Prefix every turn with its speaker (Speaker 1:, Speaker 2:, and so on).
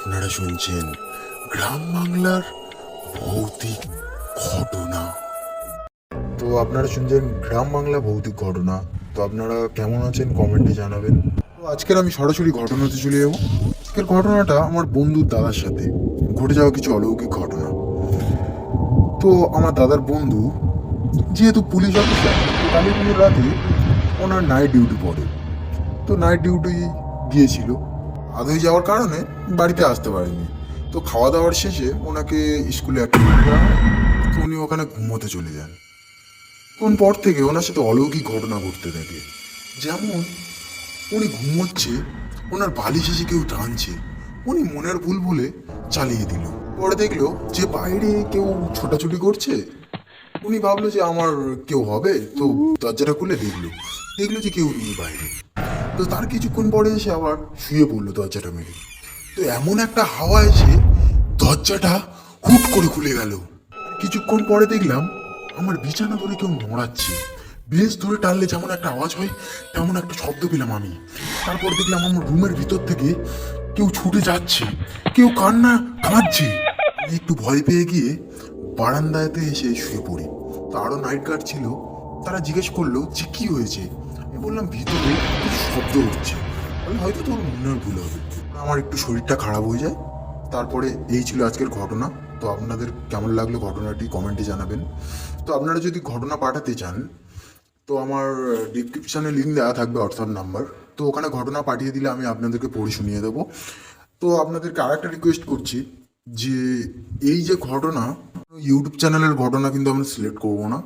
Speaker 1: আপনারা শুনছেন গ্রাম বাংলার ভৌতিক ঘটনা। তো আপনারা শুনছেন গ্রাম বাংলা ভৌতিক ঘটনা। তো আপনারা কেমন আছেন কমেন্টে জানাবেন। তো আজকের আমি সরাসরি ঘটনাতে চলে যাব। আজকের ঘটনাটা আমার বন্ধুর দাদার সাথে ঘটে যাওয়া কিছু অলৌকিক ঘটনা। তো আমার দাদার বন্ধু যেহেতু পুলিশ অফিসার, তো কালী পুজোর রাতে ওনার নাইট ডিউটি পড়ে। তো নাইট ডিউটি গিয়েছিল। আধ হয়ে যাওয়ার কারণে বাড়িতে আসতে পারেনি। তো খাওয়া দাওয়ার শেষে ওনাকে স্কুলে অ্যাক্টিভিটি হয়। তো উনি ওখানে ঘুমোতে চলে যান। কোন পর থেকে ওনার সাথে অলৌকিক ঘটনা ঘটতে থাকে। যেমন উনি ঘুমোচ্ছে, ওনার বালিশ এসে কেউ টানছে, উনি মনের ভুল বলে চালিয়ে দিল। পরে দেখল যে বাইরে কেউ ছোটাছুটি করছে। উনি ভাবলো যে আমার কেউ হবে, তো দরজাটা খুলে দেখল। দেখল যে কেউ নেই বাইরে। তো তার কিছুক্ষণ পরে এসে আবার শুয়ে পড়ল দরজাটা মেরে। তো এমন একটা হাওয়া এসে দরজাটা হুট করে খুলে গেল। কিছুক্ষণ পরে দেখলাম আমার বিছানা ধরে কেউ নড়াচ্ছে। বেশ ধরে টানলে যেমন একটা আওয়াজ হয়, তেমন একটা শব্দ পেলাম আমি। তারপর দেখলাম আমার রুমের ভিতর থেকে কেউ ছুটে যাচ্ছে, কেউ কান্না কাঁদছে। আমি একটু ভয় পেয়ে গিয়ে বারান্দাতে এসে শুয়ে পড়ি। তো আরও নাইট গার্ড ছিল। তারা জিজ্ঞেস করল যে কি হয়েছে? আমি বললাম, ভিতরে শব্দ হচ্ছে? আমি হয়তো তোর মনের ভুল হবে। আমার একটু শরীরটা খারাপ হয়ে যায়। তারপরে এই ছিল আজকের ঘটনা। তো আপনাদের কেমন লাগল ঘটনাটি কমেন্টে জানাবেন। তো আপনারা যদি ঘটনা পাঠাতে চান, তো আমার ডিসক্রিপশানে লিঙ্ক দেওয়া থাকবে হোয়াটসঅ্যাপ নাম্বার তো ওখানে ঘটনা পাঠিয়ে দিলে আমি আপনাদেরকে পড়ে শুনিয়ে দেবো। তো আপনাদেরকে আরেকটা রিকোয়েস্ট করছি, যে এই যে ঘটনা ইউটিউব চ্যানেলের ঘটনা কিন্তু আমরা সিলেক্ট করব না।